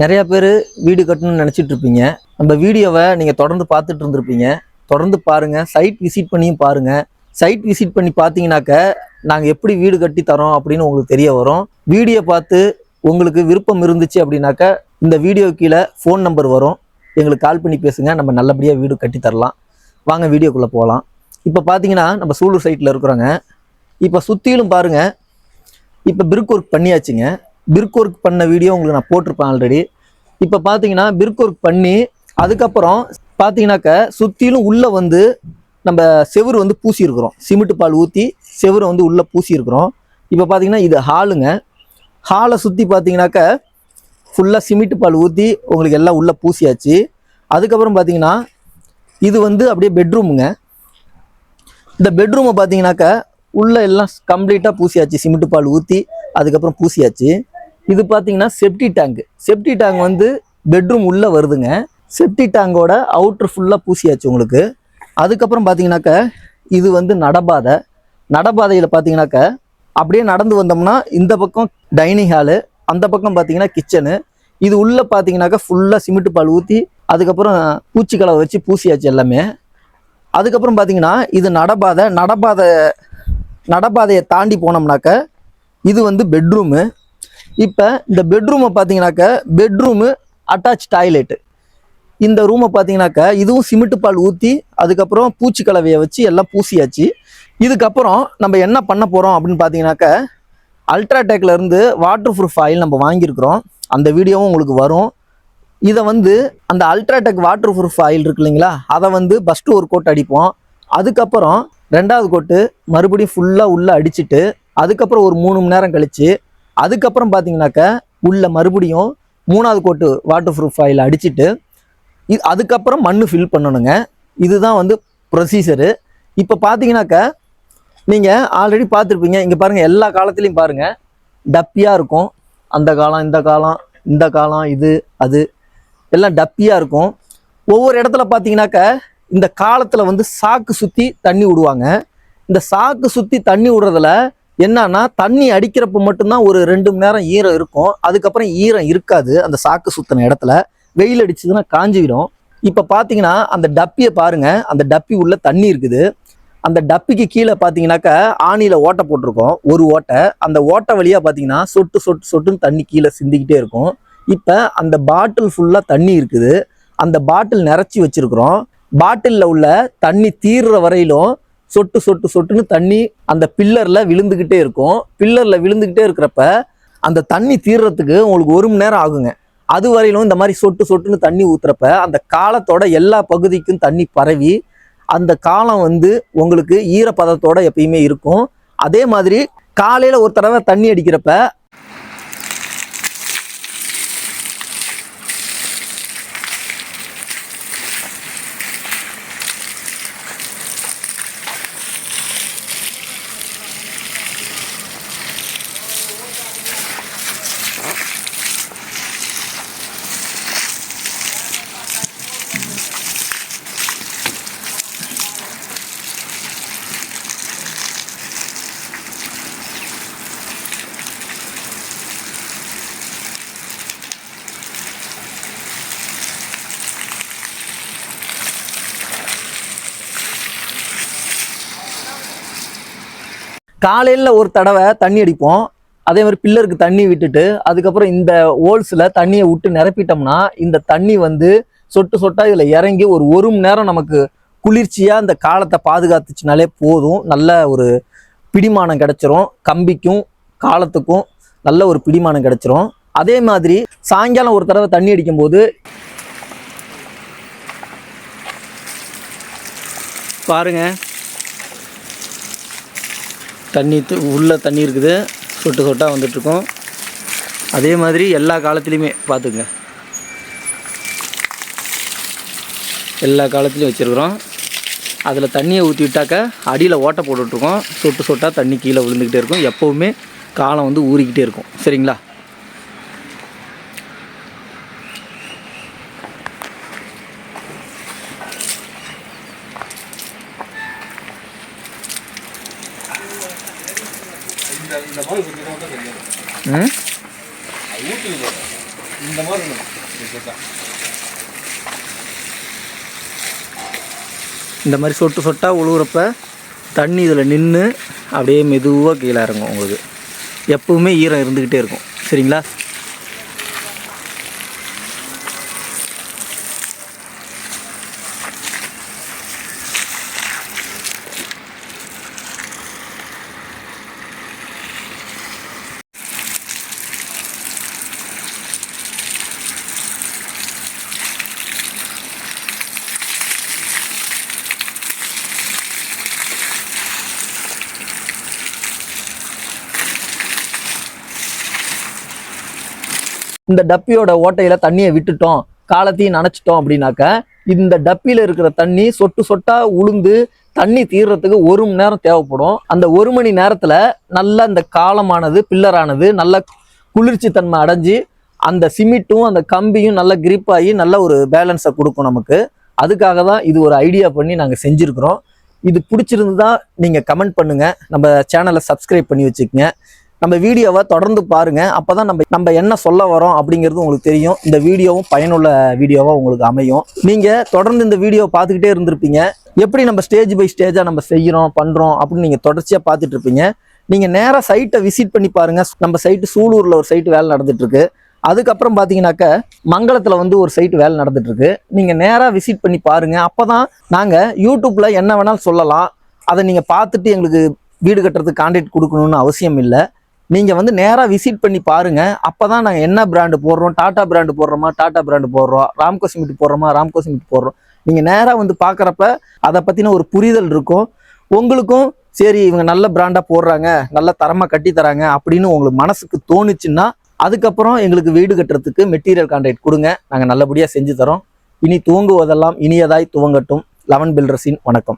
நிறைய பேர் வீடு கட்டணும்னு நினச்சிட்டு இருப்பீங்க. நம்ம வீடியோவை நீங்கள் தொடர்ந்து பார்த்துட்டு இருந்திருப்பீங்க. தொடர்ந்து பாருங்கள் சைட் விசிட் பண்ணியும் பாருங்கள் சைட் விசிட் பண்ணி பார்த்தீங்கன்னாக்க நாங்கள் எப்படி வீடு கட்டி தரோம் அப்படின்னு உங்களுக்கு தெரிய வரும். வீடியோ பார்த்து உங்களுக்கு விருப்பம் இருந்துச்சு அப்படின்னாக்க இந்த வீடியோ கீழே ஃபோன் நம்பர் வரும். எங்களுக்கு கால் பண்ணி பேசுங்க. நம்ம நல்லபடியாக வீடு கட்டி தரலாம். வாங்க வீடியோக்குள்ளே போகலாம் இப்போ பார்த்தீங்கன்னா நம்ம சூலூர் சைட்டில் இருக்கிறோங்க. இப்போ சுற்றிலும் பாருங்கள் இப்போ பிரிக் ஒர்க் பண்ணியாச்சுங்க. பிர்க் ஒர்க் பண்ண வீடியோ உங்களுக்கு நான் போட்டிருப்பேன் ஆல்ரெடி இப்போ பார்த்தீங்கன்னா பிர்க் ஒர்க் பண்ணி அதுக்கப்புறம் பார்த்தீங்கன்னாக்க சுற்றிலும் உள்ளே வந்து நம்ம செவுரு வந்து பூசியிருக்கிறோம். சிமெண்ட் பால் ஊற்றி செவுரை வந்து உள்ளே பூசியிருக்கிறோம். இப்போ பார்த்தீங்கன்னா இது ஹாலுங்க ஹாலை சுற்றி பார்த்தீங்கன்னாக்க ஃபுல்லாக சிமெண்ட் பால் ஊற்றி உங்களுக்கு எல்லாம் உள்ளே பூசியாச்சு. அதுக்கப்புறம் பார்த்தீங்கன்னா இது வந்து அப்படியே பெட்ரூமுங்க இந்த பெட்ரூமை பார்த்தீங்கன்னாக்க உள்ளே எல்லாம் கம்ப்ளீட்டாக பூசியாச்சு. சிமெண்ட் பால் ஊற்றி அதுக்கப்புறம் பூசியாச்சு. இது பார்த்தீங்கன்னா செப்டி டேங்க் செப்டி டேங்க் வந்து பெட்ரூம் உள்ளே வருதுங்க. செப்டி டேங்கோட அவுட்ரு ஃபுல்லாக பூசியாச்சு உங்களுக்கு. அதுக்கப்புறம் பார்த்தீங்கன்னாக்க இது வந்து நடபாதை. நடபாதையில் பார்த்தீங்கன்னாக்க அப்படியே நடந்து வந்தோம்னா இந்த பக்கம் டைனிங் ஹாலு அந்த பக்கம் பார்த்தீங்கன்னா கிச்சனு இது உள்ளே பார்த்தீங்கன்னாக்கா ஃபுல்லாக சிமெண்ட் பால் ஊற்றி அதுக்கப்புறம் பூச்சிக்கலவை வச்சு பூசியாச்சு எல்லாமே. அதுக்கப்புறம் பார்த்தீங்கன்னா இது நடபாதை. நடபாதை நடபாதையை தாண்டி போனோம்னாக்க இது வந்து பெட்ரூமு இப்போ இந்த பெட்ரூமை பார்த்தீங்கன்னாக்க பெட்ரூமு அட்டாச் டாய்லெட்டு இந்த ரூமை பார்த்தீங்கன்னாக்க இதுவும் சிமெண்ட் பால் ஊற்றி அதுக்கப்புறம் பூச்சி கலவையை வச்சு எல்லாம் பூசியாச்சு. இதுக்கப்புறம் நம்ம என்ன பண்ண போகிறோம் அப்படின்னு பார்த்தீங்கன்னாக்க அல்ட்ராடெக்லேருந்து வாட்டர் ப்ரூஃப் ஆயில் நம்ம வாங்கியிருக்கிறோம். அந்த வீடியோவும் உங்களுக்கு வரும். இதை வந்து அந்த அல்ட்ராடெக் வாட்டர் ப்ரூஃப் ஆயில் இருக்கு இல்லைங்களா அதை வந்து ஃபஸ்ட்டு ஒரு கோட் அடிப்போம். அதுக்கப்புறம் ரெண்டாவது கோட்டு மறுபடியும் ஃபுல்லாக உள்ளே அடிச்சுட்டு அதுக்கப்புறம் ஒரு மூணு மணி நேரம் கழித்து அதுக்கப்புறம் பார்த்தீங்கன்னாக்க உள்ள மறுபடியும் மூணாவது கோட்டு வாட்டர் ப்ரூஃப் ஆயில் அடிச்சிட்டு இது அதுக்கப்புறம் மண் ஃபில் பண்ணணுங்க. இதுதான் வந்து ப்ரொசீஜரு இப்போ பார்த்தீங்கன்னாக்க நீங்கள் ஆல்ரெடி பார்த்துருப்பீங்க இங்கே பாருங்கள் எல்லா காலத்துலேயும் பாருங்கள் டப்பியாக இருக்கும். அந்த காலம் இந்த காலம் இந்த காலம் இது அது. எல்லாம் டப்பியாக இருக்கும். ஒவ்வொரு இடத்துல பார்த்தீங்கன்னாக்க இந்த காலத்தில் வந்து சாக்கு சுற்றி தண்ணி விடுவாங்க இந்த சாக்கு சுற்றி தண்ணி விடுறதுல என்னன்னா தண்ணி அடிக்கிறப்ப மட்டும்தான் ஒரு ரெண்டு மணி நேரம் ஈரம் இருக்கும். அதுக்கப்புறம் ஈரம் இருக்காது. அந்த சாக்கு சுத்தின இடத்துல. வெயில் அடிச்சதுன்னா காஞ்சிடும் இப்போ பார்த்தீங்கன்னா அந்த டப்பியை பாருங்க. அந்த டப்பி உள்ள தண்ணி இருக்குது. அந்த டப்பிக்கு கீழே பார்த்தீங்கன்னாக்கா ஆணியில் ஓட்டை போட்டிருக்கோம். ஒரு ஓட்டை. அந்த ஓட்டை வழியாக பார்த்தீங்கன்னா சொட்டு சொட்டு சொட்டுன்னு தண்ணி கீழே சிந்திக்கிட்டே இருக்கும். இப்போ அந்த பாட்டில் ஃபுல்லாக தண்ணி இருக்குது. அந்த பாட்டில் நிறச்சி வச்சிருக்கிறோம். பாட்டிலில் உள்ள தண்ணி தீர்ற வரையிலும் சொட்டு சொட்டு சொட்டுன்னு தண்ணி அந்த பில்லரில் விழுந்துக்கிட்டே இருக்கும். பில்லரில் விழுந்துக்கிட்டே இருக்கிறப்ப அந்த தண்ணி தீர்றதுக்கு உங்களுக்கு ஒரு மணி நேரம் ஆகுங்க. அது வரையிலும் இந்த மாதிரி சொட்டு சொட்டுன்னு தண்ணி ஊற்றுறப்ப அந்த காலத்தோட எல்லா பகுதிக்கும் தண்ணி பரவி அந்த காலம் வந்து உங்களுக்கு ஈரப்பதத்தோட எப்பயுமே இருக்கும். அதே மாதிரி காலையில் ஒரு தடவை தண்ணி அடிக்கிறப்ப காலையில் ஒரு தடவை தண்ணி அடிப்போம். அதே மாதிரி பில்லருக்கு தண்ணி விட்டுட்டு அதுக்கப்புறம் இந்த ஹோல்ஸில் தண்ணியை விட்டு நிரப்பிட்டோம்னா இந்த தண்ணி வந்து சொட்டு சொட்டாக இதில் இறங்கி ஒரு ஒரு மணி நேரம் நமக்கு குளிர்ச்சியாக இந்த காலத்தை பாதுகாத்துச்சுனாலே போதும். நல்ல ஒரு பிடிமானம் கிடைச்சிரும். கம்பிக்கும் காலத்துக்கும் நல்ல ஒரு பிடிமானம் கிடச்சிரும். அதே மாதிரி சாயங்காலம் ஒரு தடவை தண்ணி அடிக்கும்போது பாருங்கள் தண்ணி உள்ளே தண்ணி இருக்குது. சொட்டு சொட்டாக வந்துட்டுருக்கோம் அதே மாதிரி எல்லா காலத்துலேயுமே பார்த்துங்க எல்லா காலத்துலேயும் வச்சுருக்குறோம். அதில் தண்ணியை ஊற்றி விட்டாக்கா அடியில் ஓட்டை போட்டுட்ருக்கோம். சொட்டு சொட்டாக தண்ணி கீழே விழுந்துக்கிட்டே இருக்கும். எப்போவுமே காலம் வந்து ஊறிக்கிட்டே இருக்கும். சரிங்களா? ம்? இந்த மாதிரி. இந்த மாதிரி சொட்டு சொட்டாக உழுவுறப்ப தண்ணி இதில் நின்று அப்படியே மெதுவாக கீழே இறங்கும் உங்களுக்கு. எப்பவுமே ஈரம் இருந்துக்கிட்டே இருக்கும். சரிங்களா? இந்த டப்பியோட ஓட்டையில தண்ணியை விட்டுட்டோம் காலத்தையும் நினச்சிட்டோம் அப்படின்னாக்க இந்த டப்பியில் இருக்கிற தண்ணி சொட்டு சொட்டா உளுந்து தண்ணி தீர்றதுக்கு ஒரு மணி நேரம் தேவைப்படும். அந்த ஒரு மணி நேரத்துல நல்ல இந்த காலமானது பில்லரானது நல்ல குளிர்ச்சி தன்மை அடைஞ்சு அந்த சிமெண்ட்டும் அந்த கம்பியும் நல்ல கிரிப் ஆகி நல்ல ஒரு பேலன்ஸை கொடுக்கும் நமக்கு. அதுக்காக தான் இது ஒரு ஐடியா பண்ணி நாங்கள் செஞ்சுருக்குறோம். இது பிடிச்சிருந்தா நீங்கள் கமெண்ட் பண்ணுங்கள் நம்ம சேனலை சப்ஸ்கிரைப் பண்ணி வச்சுக்கோங்க. நம்ம வீடியோவை தொடர்ந்து பாருங்கள் அப்போ தான் நம்ம நம்ம என்ன சொல்ல வரோம் அப்படிங்கிறது உங்களுக்கு தெரியும். இந்த வீடியோவும் பயனுள்ள வீடியோவாக உங்களுக்கு அமையும். நீங்கள் தொடர்ந்து இந்த வீடியோ பார்த்துக்கிட்டே இருந்திருப்பீங்க. எப்படி நம்ம ஸ்டேஜ் பை ஸ்டேஜாக நம்ம செய்கிறோம் பண்ணுறோம் அப்படின்னு நீங்கள் தொடர்ச்சியாக பார்த்துட்டு இருப்பீங்க. நீங்கள் நேராக சைட்டை விசிட் பண்ணி பாருங்கள் நம்ம சைட்டு சூலூரில் ஒரு சைட்டு வேலை நடந்துட்டுருக்கு. அதுக்கப்புறம் பார்த்தீங்கன்னாக்க மங்களத்தில் வந்து ஒரு சைட்டு வேலை நடந்துட்டுருக்கு. நீங்கள் நேராக விசிட் பண்ணி பாருங்கள் அப்போ தான் நாங்கள் யூடியூப்பில் என்ன வேணாலும் சொல்லலாம். அதை நீங்கள் பார்த்துட்டு எங்களுக்கு வீடு கட்டுறதுக்கு கான்டாக்ட் கொடுக்கணும்னு அவசியம் இல்லை. நீங்கள் வந்து நேராக விசிட் பண்ணி பாருங்க. அப்போ தான் நாங்கள் என்ன பிராண்டு போடுறோம்? டாட்டா பிராண்டு போடுறோமா? டாட்டா பிராண்டு போடுறோம். ராம்கோ சிமெண்ட் போடுறோமா? ராம்கோ சிமெண்ட் போடுறோம். நீங்கள் நேராக வந்து பார்க்குறப்ப அதை பற்றின ஒரு புரிதல் இருக்கும். உங்களுக்கும் சரி இவங்க நல்ல பிராண்டாக போடுறாங்க நல்ல தரமாக கட்டி தராங்க அப்படின்னு உங்களுக்கு மனசுக்கு தோணுச்சுன்னா அதுக்கப்புறம் எங்களுக்கு வீடு கட்டுறதுக்கு மெட்டீரியல் கான்ட்ராக்ட் கொடுங்க. நாங்கள் நல்லபடியாக செஞ்சு தரோம். இனி துவங்குவதெல்லாம் இனியதாய் துவங்கட்டும். லெவன் பில்டர்ஸின் வணக்கம்.